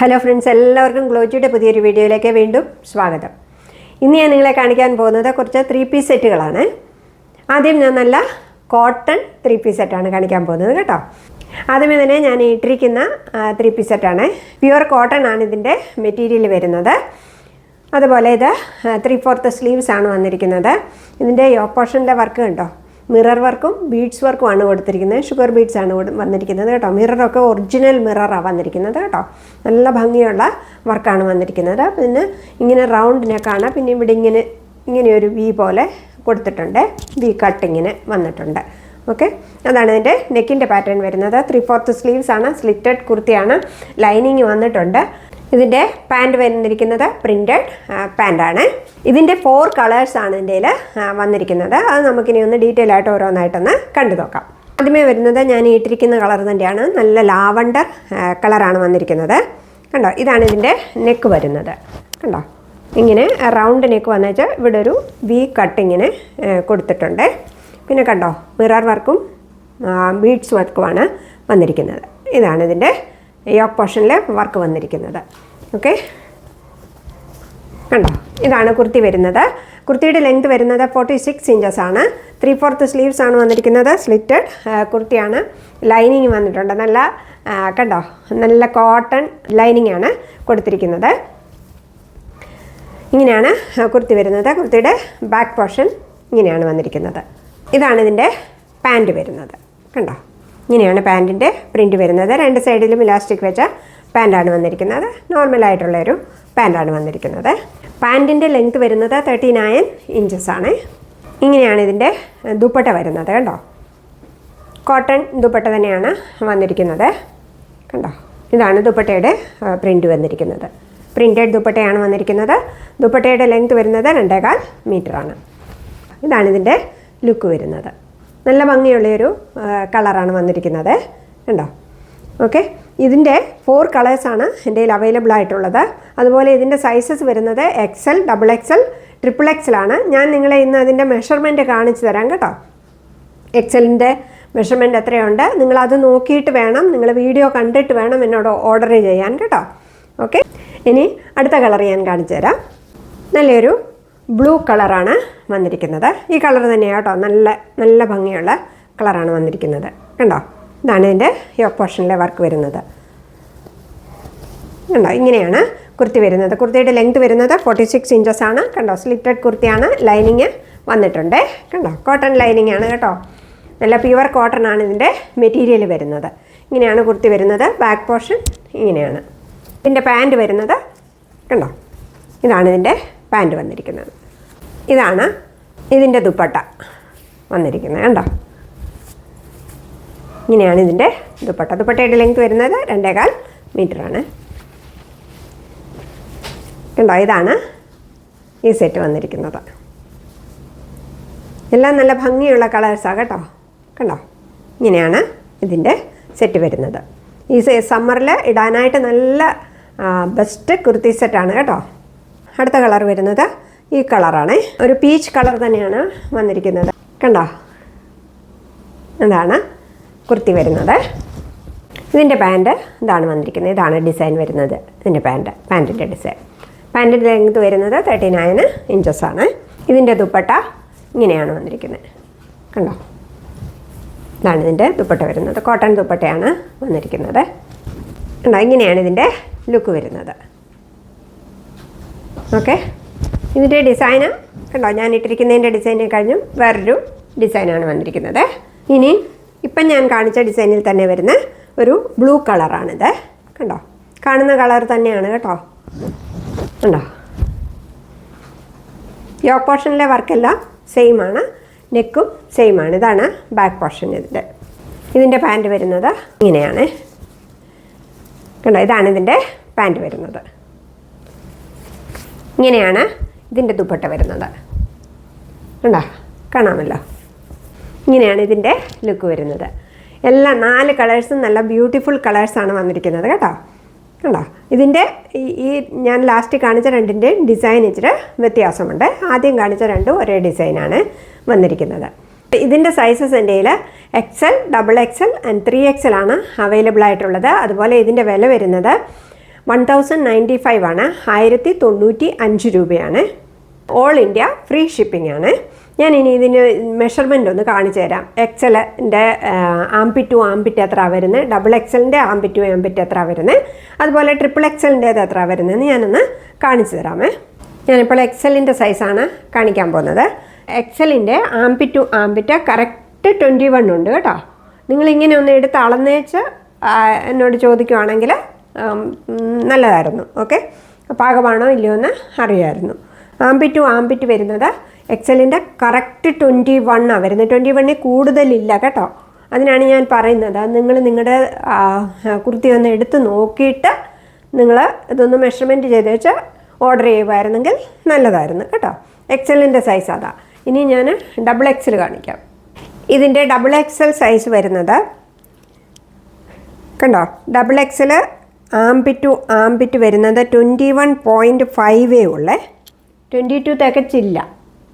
Hello friends എല്ലാവർക്കും ഗ്ലോജിയുടെ പുതിയൊരു വീഡിയോയിലേക്ക് വീണ്ടും സ്വാഗതം. ഇന്ന് ഞാൻ നിങ്ങളെ കാണിക്കാൻ പോകുന്നത് കുറച്ച് ത്രീ പീസ് സെറ്റുകളാണ്. ആദ്യം ഞാൻ നല്ല കോട്ടൺ ത്രീ പീസ് സെറ്റാണ് കാണിക്കാൻ പോകുന്നത് കേട്ടോ. ആദ്യമേ തന്നെ ഞാൻ ഇട്ടിരിക്കുന്ന ത്രീ പീസ് സെറ്റാണ് പ്യുവർ കോട്ടൺ ആണ് ഇതിന്റെ മെറ്റീരിയൽ വരുന്നത്. അതുപോലെ ഇത് ത്രീ ഫോർത്ത് സ്ലീവ്സ് ആണ് വന്നിരിക്കുന്നത്. ഇതിന്റെ ഓപ്പോഷന്റെ വർക്ക് കണ്ടോ? മിറർ വർക്കും ബീഡ്സ് വർക്കും ആണ് കൊടുത്തിരിക്കുന്നത്. ഷുഗർ ബീഡ്സ് ആണ് വന്നിരിക്കുന്നത് കേട്ടോ. മിററൊക്കെ ഒറിജിനൽ മിററാണ് വന്നിരിക്കുന്നത് കേട്ടോ. നല്ല ഭംഗിയുള്ള വർക്കാണ് വന്നിരിക്കുന്നത്. പിന്നെ ഇങ്ങനെ റൗണ്ട് നെക്കാണ് പിന്നെ ഇവിടെ ഇങ്ങനെ ഇങ്ങനെ ഒരു വി പോലെ കൊടുത്തിട്ടുണ്ട്. വി കട്ടിങ്ങിന് വന്നിട്ടുണ്ട്. ഓക്കെ? അതാണ് ഇതിന്റെ നെക്കിന്റെ പാറ്റേൺ വരുന്നത്. ത്രീ ഫോർത്ത് സ്ലീവ്സ് ആണ്. സ്ലിറ്റഡ് കുർത്തിയാണ്. ലൈനിങ് വന്നിട്ടുണ്ട്. ഇതിന്റെ പാന്റ് വന്നിരിക്കുന്നത് പ്രിന്റഡ് പാന്റാണ് ഇതിന്റെ ഫോർ കളേഴ്സാണ് എന്റെ വന്നിരിക്കുന്നത്. അത് നമുക്കിനി ഒന്ന് ഡീറ്റെയിൽ ആയിട്ട് ഓരോന്നായിട്ടൊന്ന് കണ്ടു നോക്കാം. ആദ്യമേ വരുന്നത് ഞാൻ ഇട്ടിരിക്കുന്ന കളർ തന്നെയാണ്. നല്ല ലാവണ്ടർ കളറാണ് വന്നിരിക്കുന്നത്. കണ്ടോ? ഇതാണ് ഇതിന്റെ നെക്ക് വരുന്നത്. കണ്ടോ? ഇങ്ങനെ റൗണ്ട് നെക്ക് വന്നു വെച്ചാൽ ഇവിടെ ഒരു വി കട്ടിങ്ങിന് കൊടുത്തിട്ടുണ്ട്. പിന്നെ കണ്ടോ? മിറർ വർക്കും ബീഡ്സ് വർക്കുമാണ് വന്നിരിക്കുന്നത്. ഇതാണ് ഇതിന്റെ യോക്ക് പോർഷനിൽ വർക്ക് വന്നിരിക്കുന്നത്. ഓക്കെ കണ്ടോ? ഇതാണ് കുർത്തി വരുന്നത്. കുർത്തിയുടെ ലെങ്ത് വരുന്നത് ഫോർട്ടി സിക്സ് ഇഞ്ചസ് ആണ്. ത്രീ ഫോർത്ത് സ്ലീവ്സ് ആണ് വന്നിരിക്കുന്നത്. സ്ലിറ്റഡ് കുർത്തിയാണ്. ലൈനിങ് വന്നിട്ടുണ്ട്. നല്ല കണ്ടോ? നല്ല കോട്ടൺ ലൈനിങ് ആണ് കൊടുത്തിരിക്കുന്നത്. ഇങ്ങനെയാണ് കുർത്തി വരുന്നത്. കുർത്തിയുടെ ബാക്ക് പോർഷൻ ഇങ്ങനെയാണ് വന്നിരിക്കുന്നത്. ഇതാണ് ഇതിന്റെ പാന്റ് വരുന്നത്. കണ്ടോ? ഇങ്ങനെയാണ് പാന്റിന്റെ പ്രിന്റ് വരുന്നത്. രണ്ട് സൈഡിലും ഇലാസ്റ്റിക് വെച്ച പാന്റാണ് വന്നിരിക്കുന്നത്. നോർമലായിട്ടുള്ള ഒരു പാന്റാണ് വന്നിരിക്കുന്നത്. പാന്റിന്റെ ലെങ്ത് വരുന്നത് തേർട്ടി നയൻ ഇഞ്ചസ് ആണ്. ഇങ്ങനെയാണ് ഇതിന്റെ ദുപ്പട്ട വരുന്നത് കണ്ടോ? കോട്ടൺ ദുപ്പട്ട തന്നെയാണ് വന്നിരിക്കുന്നത്. കണ്ടോ? ഇതാണ് ദുപ്പട്ടയുടെ പ്രിന്റ് വന്നിരിക്കുന്നത്. പ്രിന്റഡ് ദുപ്പട്ടയാണ് വന്നിരിക്കുന്നത്. ദുപ്പട്ടയുടെ ലെങ്ത് വരുന്നത് രണ്ടേകാൽ മീറ്ററാണ് ഇതാണ് ഇതിന്റെ ലുക്ക് വരുന്നത്. നല്ല ഭംഗിയുള്ളൊരു കളറാണ് വന്നിരിക്കുന്നത്. കണ്ടോ? ഓക്കെ. ഇതിന്റെ ഫോർ കളേഴ്സാണ് എന്റെ കയ്യിൽ അവൈലബിൾ ആയിട്ടുള്ളത്. അതുപോലെ ഇതിന്റെ സൈസസ് വരുന്നത് എക്സൽ ഡബിൾ എക്സൽ ട്രിപ്പിൾ എക്സലാണ് ഞാൻ നിങ്ങളെ ഇന്ന് അതിന്റെ മെഷർമെന്റ് കാണിച്ചു തരാം കേട്ടോ. എക്സലിന്റെ മെഷർമെന്റ് എത്രയുണ്ട്? നിങ്ങളത് നോക്കിയിട്ട് വേണം. നിങ്ങൾ വീഡിയോ കണ്ടിട്ട് വേണം എന്നോട് ഓർഡർ ചെയ്യാൻ കേട്ടോ. ഓക്കെ. ഇനി അടുത്ത കളർ ഞാൻ കാണിച്ചു തരാം. നല്ലൊരു ബ്ലൂ കളറാണ് വന്നിരിക്കുന്നത്. ഈ കളർ തന്നെയാണ് കേട്ടോ. നല്ല നല്ല ഭംഗിയുള്ള കളറാണ് വന്നിരിക്കുന്നത്. കണ്ടോ? ഇതാണ് ഇതിന്റെ യോക്ക് പോർഷനിലെ വർക്ക് വരുന്നത്. കണ്ടോ? ഇങ്ങനെയാണ് കുർത്തി വരുന്നത്. കുർത്തിയുടെ ലെങ്ത് വരുന്നത് ഫോർട്ടി സിക്സ് ഇഞ്ചസ് ആണ്. കണ്ടോ? സ്ലിറ്റഡ് കുർത്തിയാണ്. ലൈനിങ് വന്നിട്ടുണ്ട്. കണ്ടോ? കോട്ടൺ ലൈനിങ് ആണ് കേട്ടോ. നല്ല പ്യുവർ കോട്ടൺ ആണ് ഇതിന്റെ മെറ്റീരിയൽ വരുന്നത്. ഇങ്ങനെയാണ് കുർത്തി വരുന്നത്. ബാക്ക് പോർഷൻ ഇങ്ങനെയാണ്. ഇതിന്റെ പാന്റ് വരുന്നത്. കണ്ടോ? ഇതാണ് ഇതിന്റെ പാന്റ് വന്നിരിക്കുന്നത്. ഇതാണ് ഇതിന്റെ ദുപ്പട്ട വന്നിരിക്കുന്നത് കണ്ടോ? ഇങ്ങനെയാണ് ഇതിന്റെ ദുപ്പട്ട. ദുപ്പട്ടയുടെ ലെങ്ത് വരുന്നത് രണ്ടേകാൽ മീറ്ററാണ് കണ്ടോ? ഇതാണ് ഈ സെറ്റ് വന്നിരിക്കുന്നത്. എല്ലാം നല്ല ഭംഗിയുള്ള കളേഴ്സാണ് കേട്ടോ. കണ്ടോ? ഇങ്ങനെയാണ് ഇതിന്റെ സെറ്റ് വരുന്നത്. ഈ സമ്മറിൽ ഇടാനായിട്ട് നല്ല ബെസ്റ്റ് കുർത്തി സെറ്റാണ് കേട്ടോ. അടുത്ത കളർ വരുന്നത് ഈ കളറാണ്. ഒരു പീച്ച് കളർ തന്നെയാണ് വന്നിരിക്കുന്നത്. കണ്ടോ? ഇതാണ് കുർത്തി വരുന്നത്. ഇതിന്റെ പാന്റ് ഇതാണ് വന്നിരിക്കുന്നത്. ഇതാണ് ഡിസൈൻ വരുന്നത്. ഇതിന്റെ പാന്റ് പാന്റിന്റെ ഡിസൈൻ. പാന്റിന്റെ ലെങ്ത് വരുന്നത് തേർട്ടി നയൻ ഇഞ്ചസ് ആണ്. ഇതിന്റെ ദുപ്പട്ട ഇങ്ങനെയാണ് വന്നിരിക്കുന്നത്. കണ്ടോ? ഇതാണ് ഇതിന്റെ ദുപ്പട്ട വരുന്നത്. കോട്ടൺ ദുപ്പട്ടയാണ് വന്നിരിക്കുന്നത്. കണ്ടോ? ഇങ്ങനെയാണ് ഇതിന്റെ ലുക്ക് വരുന്നത്. ഓക്കെ ഇതിന്റെ ഡിസൈന് കണ്ടോ ഞാൻ ഇട്ടിരിക്കുന്നതിന്റെ ഡിസൈനെ കഴിഞ്ഞും വേറൊരു ഡിസൈനാണ് വന്നിരിക്കുന്നത്. ഇനി ഇപ്പം ഞാൻ കാണിച്ച ഡിസൈനിൽ തന്നെ വരുന്ന ഒരു ബ്ലൂ കളറാണിത് കണ്ടോ? കാണുന്ന കളർ തന്നെയാണ് കേട്ടോ. കണ്ടോ? യോ പോർഷനിലെ വർക്കെല്ലാം സെയിം ആണ്. നെക്കും സെയിം ആണ്. ഇതാണ് ബാക്ക് പോർഷൻ ഇതിന്റെ. ഇതിന്റെ പാന്റ് വരുന്നത് ഇങ്ങനെയാണ്. കണ്ടോ? ഇതാണ് ഇതിന്റെ പാന്റ് വരുന്നത്. ഇങ്ങനെയാണ് ഇതിന്റെ ദുപ്പട്ട വരുന്നത്. കണ്ടോ? കാണാമല്ലോ. ഇങ്ങനെയാണ് ഇതിന്റെ ലുക്ക് വരുന്നത്. എല്ലാ നാല് കളേഴ്സും നല്ല ബ്യൂട്ടിഫുൾ കളേഴ്സാണ് വന്നിരിക്കുന്നത് കേട്ടോ. കണ്ടോ? ഇതിന്റെ ഈ ഞാൻ ലാസ്റ്റ് കാണിച്ച രണ്ടിന്റെയും ഡിസൈൻ ഇച്ചിരി വ്യത്യാസമുണ്ട്. ആദ്യം കാണിച്ച രണ്ടും ഒരേ ഡിസൈനാണ് വന്നിരിക്കുന്നത്. ഇതിന്റെ സൈസസ് എന്റെ കയ്യിൽ XL double XL and three XL ആണ് അവൈലബിൾ ആയിട്ടുള്ളത്. അതുപോലെ ഇതിന്റെ വില വരുന്നത് വൺ തൗസൻഡ് നയന്റി ഫൈവ് ആണ്. ആയിരത്തി തൊണ്ണൂറ്റി അഞ്ച് രൂപയാണ്. ഓൾ ഇന്ത്യ ഫ്രീ ഷിപ്പിംഗ് ആണ്. ഞാൻ ഇനി ഇതിന് മെഷർമെന്റ് ഒന്ന് കാണിച്ചു തരാം. എക്സലിന്റെ ആംപി ടു ആംപിറ്റ് എത്ര വരുന്നത് ഡബിൾ എക്സലിന്റെ ആംപിറ്റു ടു ആംബിറ്റ് എത്ര വരുന്നത് അതുപോലെ ട്രിപ്പിൾ എക്സലിന്റേത് എത്ര വരുന്നതെന്ന് ഞാനൊന്ന് കാണിച്ചു തരാമേ. ഞാനിപ്പോൾ എക്സലിന്റെ സൈസാണ് കാണിക്കാൻ പോകുന്നത്. എക്സലിന്റെ armpit to armpit correct twenty one ഉണ്ട് കേട്ടോ. നിങ്ങളിങ്ങനെ ഒന്ന് എടുത്ത് അളന്നേച്ച് എന്നോട് ചോദിക്കുവാണെങ്കിൽ നല്ലതായിരുന്നു ഓക്കെ? പാകമാണോ ഇല്ലയോ എന്ന് അറിയായിരുന്നു. ആംബിറ്റ് ടു ആംബിറ്റ് വരുന്നത് എക്സലിന്റെ കറക്റ്റ് ട്വന്റി വണ്ണാണ് വരുന്നത്. ട്വന്റി വണ്ണിൽ കൂടുതലില്ല കേട്ടോ. അതിനാണ് ഞാൻ പറയുന്നത്. നിങ്ങൾ നിങ്ങളുടെ കുർത്തി ഒന്ന് എടുത്ത് നോക്കിയിട്ട് നിങ്ങൾ ഇതൊന്ന് മെഷർമെന്റ് ചെയ്ത് വെച്ച് ഓർഡർ ചെയ്യുമായിരുന്നെങ്കിൽ നല്ലതായിരുന്നു കേട്ടോ. എക്സലിന്റെ സൈസ് അതാ. ഇനി ഞാൻ ഡബിൾ എക്സൽ കാണിക്കാം. ഇതിന്റെ ഡബിൾ എക്സൽ സൈസ് വരുന്നത് കണ്ടോ? Double XL armpit to armpit വരുന്നത് ട്വന്റി വൺ പോയിന്റ് ഫൈവേ ഉള്ളേ. ട്വന്റി ടു തികച്ചില്ല.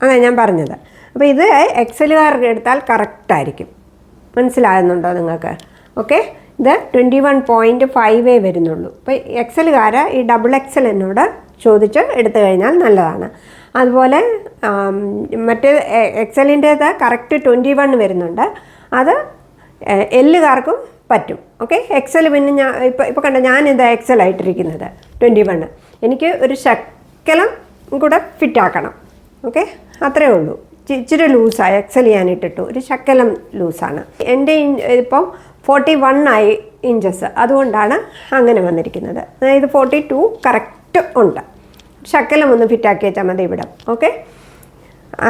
അങ്ങനെ ഞാൻ പറഞ്ഞത്. അപ്പോൾ ഇത് എക്സലുകാർക്ക് എടുത്താൽ കറക്റ്റായിരിക്കും മനസ്സിലാകുന്നുണ്ടോ നിങ്ങൾക്ക്? ഓക്കെ ഇത് ട്വന്റി വൺ പോയിന്റ് ഫൈവേ വരുന്നുള്ളൂ. അപ്പോൾ എക്സലുകാർ ഈ ഡബിൾ എക്സൽ എന്നോട് ചോദിച്ച് എടുത്തു കഴിഞ്ഞാൽ നല്ലതാണ്. അതുപോലെ മറ്റ് എക്സലിന്റേത് കറക്റ്റ് ട്വന്റി വൺ വരുന്നുണ്ട്. അത് എല്ലുകാർക്കും പറ്റും. ഓക്കെ എക്സൽ പിന്നെ ഞാൻ ഇപ്പോൾ ഇപ്പോൾ കണ്ട എന്താ എക്സൽ ആയിട്ടിരിക്കുന്നത്. ട്വന്റി വണ്ണ് എനിക്ക് ഒരു ശക്കലം കൂടെ ഫിറ്റാക്കണം ഓക്കെ അത്രേ ഉള്ളൂ. ഇച്ചിരി ലൂസായി എക്സൽ ചെയ്യാനിട്ടിട്ടു ഒരു ശക്കലം ലൂസാണ് എന്റെ ഇപ്പം ഫോർട്ടി വൺ ആയി ഇഞ്ചസ് അതുകൊണ്ടാണ് അങ്ങനെ വന്നിരിക്കുന്നത്. അതായത് ഫോർട്ടി ടു കറക്റ്റ് ഉണ്ട്. ശക്കലം ഒന്ന് ഫിറ്റാക്കി വെച്ചാൽ മതി ഇവിടെ. ഓക്കെ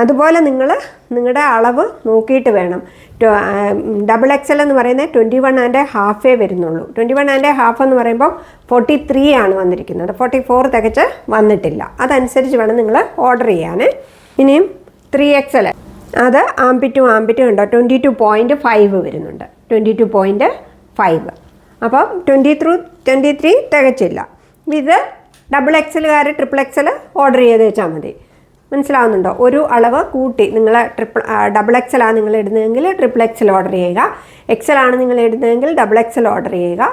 അതുപോലെ നിങ്ങൾ നിങ്ങളുടെ അളവ് നോക്കിയിട്ട് വേണം. ഡബിൾ എക്സൽ എന്ന് പറയുന്നത് ട്വന്റി വൺ ആൻഡ് ഹാഫേ വരുന്നുള്ളൂ. ട്വന്റി വൺ ആൻഡ് ഹാഫ് എന്ന് പറയുമ്പോൾ ഫോർട്ടി ത്രീ ആണ് വന്നിരിക്കുന്നത്. ഫോർട്ടി ഫോർ തികച്ച് വന്നിട്ടില്ല. അതനുസരിച്ച് വേണം നിങ്ങൾ ഓർഡർ ചെയ്യാൻ ഇനിയും ത്രീ എക്സൽ അത് ആമ്പിറ്റും ആമ്പിറ്റും ഉണ്ടോ? ട്വന്റി ടു പോയിന്റ് ഫൈവ് വരുന്നുണ്ട്. ട്വന്റി ടു പോയിന്റ് ഫൈവ് അപ്പം ട്വന്റി ത്രൂ ട്വന്റി ത്രീ തികച്ചില്ല ഇത് ഡബിൾ എക്സലുകാർ ട്രിപ്പിൾ എക്സൽ ഓർഡർ ചെയ്ത് വെച്ചാൽ മതി. മനസ്സിലാവുന്നുണ്ടോ? ഒരു അളവ് കൂട്ടി നിങ്ങൾ ട്രിപ്പിൾ ഡബിൾ എക്സൽ ആണ് നിങ്ങൾ ഇടുന്നതെങ്കിൽ ട്രിപ്പിൾ എക്സൽ ഓർഡർ ചെയ്യുക. എക്സൽ ആണ് നിങ്ങൾ ഇടുന്നതെങ്കിൽ ഡബിൾ എക്സൽ ഓർഡർ ചെയ്യുക.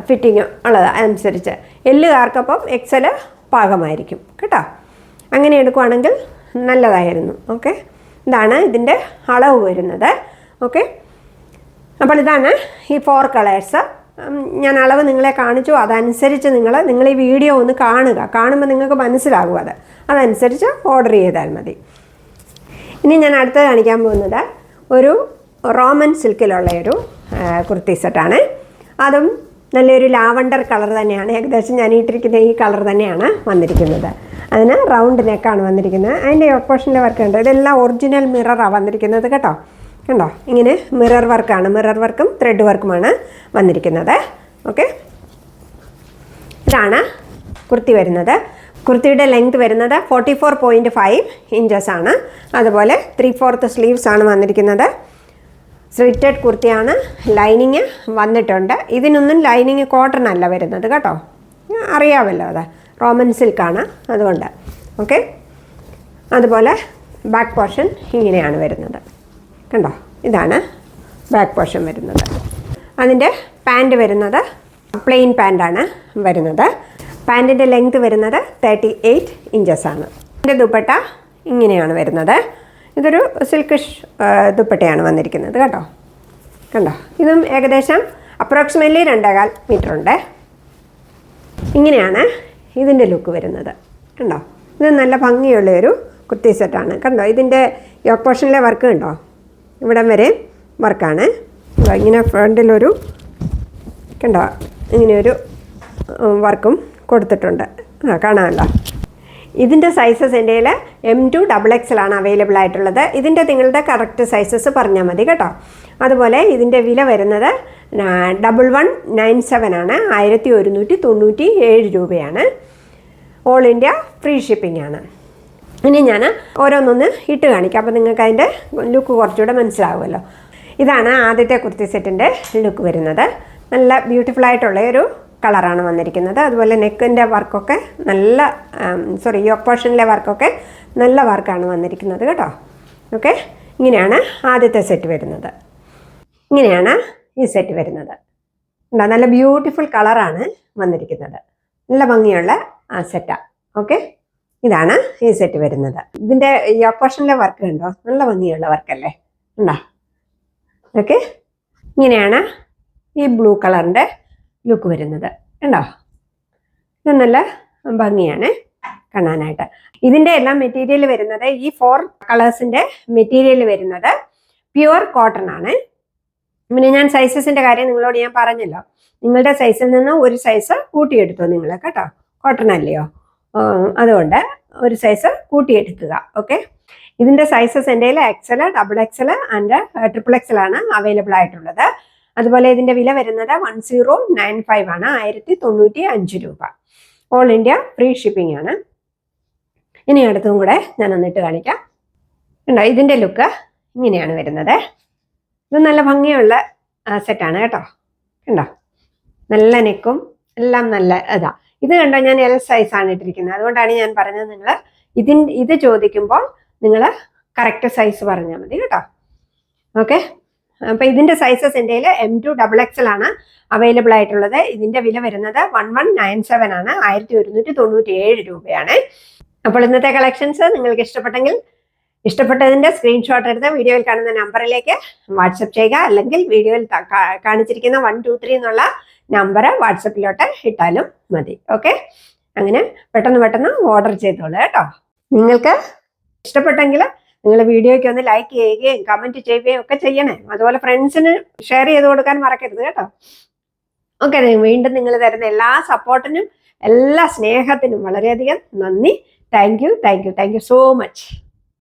ഫിറ്റിങ് ഉള്ളത് അനുസരിച്ച്. എല്ലുകാർക്കപ്പം എക്സൽ പാകമായിരിക്കും. കേട്ടോ? അങ്ങനെ എടുക്കുവാണെങ്കിൽ നല്ലതായിരുന്നു. ഓക്കെ ഇതാണ് ഇതിന്റെ അളവ് വരുന്നത്. ഓക്കെ അപ്പോൾ ഇതാണ് ഈ ഫോർ കളേഴ്സ് ഞാൻ അളവ് നിങ്ങളെ കാണിച്ചു അതനുസരിച്ച് നിങ്ങൾ നിങ്ങൾ ഈ വീഡിയോ ഒന്ന് കാണുക. കാണുമ്പോൾ നിങ്ങൾക്ക് മനസ്സിലാകും അത്. അതനുസരിച്ച് ഓർഡർ ചെയ്താൽ മതി. ഇനി ഞാൻ അടുത്ത് കാണിക്കാൻ പോകുന്നത് ഒരു റോമൻ സിൽക്കിലുള്ള ഒരു കുർത്തി സെറ്റാണ്. അതും നല്ലൊരു ലാവണ്ടർ കളർ തന്നെയാണ്. ഏകദേശം ഞാൻ ഇട്ടിരിക്കുന്ന ഈ കളർ തന്നെയാണ് വന്നിരിക്കുന്നത്. അതിന് റൗണ്ട് നെക്കാണ് വന്നിരിക്കുന്നത്. അതിന്റെ ഓപ്പോഷനിലെ വർക്ക് ഉണ്ട്. ഇതെല്ലാം ഒറിജിനൽ മിററാണ് വന്നിരിക്കുന്നത് കേട്ടോ. കണ്ടോ? ഇങ്ങനെ മിറർ വർക്കാണ് മിറർ വർക്കും ത്രെഡ് വർക്കുമാണ് വന്നിരിക്കുന്നത്. ഓക്കെ ഇതാണ് കുർത്തി വരുന്നത്. കുർത്തിയുടെ ലെങ്ത് വരുന്നത് forty four point five inches ആണ്. അതുപോലെ ത്രീ ഫോർത്ത് സ്ലീവ്സ് ആണ് വന്നിരിക്കുന്നത്. സ്ലിറ്റഡ് കുർത്തിയാണ്. ലൈനിങ് വന്നിട്ടുണ്ട്. ഇതിനൊന്നും ലൈനിങ് കോട്ടൺ അല്ല വരുന്നത് കേട്ടോ. അറിയാമല്ലോ അത്. റോമൻ സിൽക്കാണ് അതുകൊണ്ട്. ഓക്കെ അതുപോലെ ബാക്ക് പോർഷൻ ഇങ്ങനെയാണ് വരുന്നത്. കണ്ടോ? ഇതാണ് ബാക്ക് പോർഷൻ വരുന്നത്. അതിന്റെ പാന്റ് വരുന്നത് പ്ലെയിൻ പാന്റാണ് വരുന്നത്. പാന്റിന്റെ ലെങ്ത് വരുന്നത് തേർട്ടി എയ്റ്റ് ഇഞ്ചസ് ആണ്. ഇതിന്റെ ദുപ്പട്ട ഇങ്ങനെയാണ് വരുന്നത്. ഇതൊരു സിൽക്കിഷ് ദുപ്പട്ടയാണ് വന്നിരിക്കുന്നത്. കേട്ടോ കണ്ടോ? ഇതും ഏകദേശം അപ്രോക്സിമേറ്റ്ലി രണ്ടേകാൽ മീറ്റർ ഉണ്ട്. ഇങ്ങനെയാണ് ഇതിന്റെ ലുക്ക് വരുന്നത്. കണ്ടോ? ഇത് നല്ല ഭംഗിയുള്ള ഒരു കുർത്തി സെറ്റാണ് കണ്ടോ? ഇതിന്റെ യോക്ക് പോർഷനിലെ വർക്ക് കണ്ടോ? ഇവിടം വരെ വർക്കാണ്. ഇങ്ങനെ ഫ്രണ്ടിലൊരു കണ്ടോ? ഇങ്ങനെയൊരു വർക്കും കൊടുത്തിട്ടുണ്ട്. ആ കാണാമല്ലോ ഇതിന്റെ സൈസസ് എന്റെ കയ്യിൽ എം ടു ഡബിൾ എക്സൽ ആണ് അവൈലബിൾ ആയിട്ടുള്ളത്. ഇതിന്റെ നിങ്ങളുടെ കറക്റ്റ് സൈസസ് പറഞ്ഞാൽ മതി കേട്ടോ. അതുപോലെ ഇതിന്റെ വില വരുന്നത് ഡബിൾ വൺ നയൻ സെവൻ ആണ്. ആയിരത്തി ഒരുന്നൂറ്റി തൊണ്ണൂറ്റി ഏഴ് രൂപയാണ്. ഓൾ ഇന്ത്യ ഫ്രീ ഷിപ്പിംഗ് ആണ്. ഇനി ഞാൻ ഓരോന്നൊന്ന് ഇട്ട് കാണിക്കാം. അപ്പോൾ നിങ്ങൾക്ക് അതിന്റെ ലുക്ക് കുറച്ചുകൂടെ മനസ്സിലാവുമല്ലോ. ഇതാണ് ആദ്യത്തെ കുർത്തി സെറ്റിന്റെ ലുക്ക് വരുന്നത്. നല്ല ബ്യൂട്ടിഫുൾ ആയിട്ടുള്ള ഒരു കളറാണ് വന്നിരിക്കുന്നത്. അതുപോലെ നെക്കിന്റെ വർക്കൊക്കെ നല്ല സോറി യോക്ക് പോർഷനിലെ വർക്കൊക്കെ നല്ല വർക്കാണ് വന്നിരിക്കുന്നത് കേട്ടോ. ഓക്കെ ഇങ്ങനെയാണ് ആദ്യത്തെ സെറ്റ് വരുന്നത്. ഇങ്ങനെയാണ് ഈ സെറ്റ് വരുന്നത്. ഉണ്ടോ നല്ല ബ്യൂട്ടിഫുൾ കളറാണ് വന്നിരിക്കുന്നത്. നല്ല ഭംഗിയുള്ള ആ സെറ്റാണ് ഓക്കെ ഇതാണ് ഈ സെറ്റ് വരുന്നത്. ഇതിന്റെ പോർഷനിലെ വർക്ക് കണ്ടോ? നല്ല ഭംഗിയുള്ള വർക്കല്ലേ ഉണ്ടോ? ഓക്കെ ഇങ്ങനെയാണ് ഈ ബ്ലൂ കളറിന്റെ ലുക്ക് വരുന്നത്. ഉണ്ടോ? ഇത് നല്ല ഭംഗിയാണ് കാണാനായിട്ട്. ഇതിന്റെ എല്ലാം മെറ്റീരിയൽ വരുന്നത് ഈ ഫോർ കളേഴ്സിന്റെ മെറ്റീരിയൽ വരുന്നത് പ്യുവർ കോട്ടൺ ആണ്. പിന്നെ ഞാൻ സൈസസിന്റെ കാര്യം നിങ്ങളോട് ഞാൻ പറഞ്ഞല്ലോ. നിങ്ങളുടെ സൈസിൽ നിന്ന് ഒരു സൈസ് കൂട്ടിയെടുത്തോ നിങ്ങൾ കേട്ടോ? കോട്ടൺ അല്ലയോ? അതുകൊണ്ട് ഒരു സൈസ് കൂട്ടിയെടുക്കുക ഓക്കെ ഇതിന്റെ സൈസസ് എന്റെ കയ്യിൽ XL double XL and triple XL ആണ് അവൈലബിൾ ആയിട്ടുള്ളത്. അതുപോലെ ഇതിന്റെ വില വരുന്നത് വൺ സീറോ നയൻ ഫൈവ് ആണ് ആയിരത്തി തൊണ്ണൂറ്റി അഞ്ച് രൂപ. ഓൾ ഇന്ത്യ ഫ്രീ ഷിപ്പിംഗ് ആണ്. ഇനി അടുത്തും കൂടെ ഞാൻ ഒന്നിട്ട് കാണിക്കാം. ഉണ്ടോ ഇതിന്റെ ലുക്ക് ഇങ്ങനെയാണ് വരുന്നത്. ഇത് നല്ല ഭംഗിയുള്ള സെറ്റാണ് കേട്ടോ. കണ്ടോ? നല്ല നെക്കും എല്ലാം നല്ല ഇതാ ഇത് കണ്ടോ ഞാൻ എൽ സൈസാണ് ഇട്ടിരിക്കുന്നത്. അതുകൊണ്ടാണ് ഞാൻ പറഞ്ഞത് നിങ്ങൾ ഇതിൻ ഇത് ചോദിക്കുമ്പോൾ നിങ്ങൾ കറക്റ്റ് സൈസ് പറഞ്ഞാൽ മതി കേട്ടോ. ഓക്കെ അപ്പം ഇതിന്റെ സൈസസ് എന്റെ എം ടു ഡബിൾ എക്സൽ ആണ് അവൈലബിൾ ആയിട്ടുള്ളത്. ഇതിന്റെ വില വരുന്നത് വൺ വൺ നയൻ സെവൻ ആണ്. ആയിരത്തി ഒരുന്നൂറ്റി തൊണ്ണൂറ്റി ഏഴ് രൂപയാണ്. അപ്പോൾ ഇന്നത്തെ കളക്ഷൻസ് നിങ്ങൾക്ക് ഇഷ്ടപ്പെട്ടെങ്കിൽ ഇഷ്ടപ്പെട്ടതിന്റെ സ്ക്രീൻഷോട്ട് എടുത്ത് വീഡിയോയിൽ കാണുന്ന നമ്പറിലേക്ക് വാട്സപ്പ് ചെയ്യുക. അല്ലെങ്കിൽ വീഡിയോയിൽ കാണിച്ചിരിക്കുന്ന വൺ ടു ത്രീ എന്നുള്ള നമ്പർ വാട്സപ്പിലോട്ട് ഇട്ടാലും മതി. ഓക്കെ അങ്ങനെ പെട്ടെന്ന് പെട്ടെന്ന് ഓർഡർ ചെയ്തോളൂ കേട്ടോ. നിങ്ങൾക്ക് ഇഷ്ടപ്പെട്ടെങ്കിൽ നിങ്ങൾ വീഡിയോയ്ക്ക് ഒന്ന് ലൈക്ക് ചെയ്യുകയും കമന്റ് ചെയ്യുകയും ഒക്കെ ചെയ്യണേ. അതുപോലെ ഫ്രണ്ട്സിന് ഷെയർ ചെയ്ത് കൊടുക്കാൻ മറക്കരുത് കേട്ടോ. ഓക്കെ വീണ്ടും നിങ്ങൾ തരുന്ന എല്ലാ സപ്പോർട്ടിനും എല്ലാ സ്നേഹത്തിനും വളരെയധികം നന്ദി. Thank you thank you thank you so much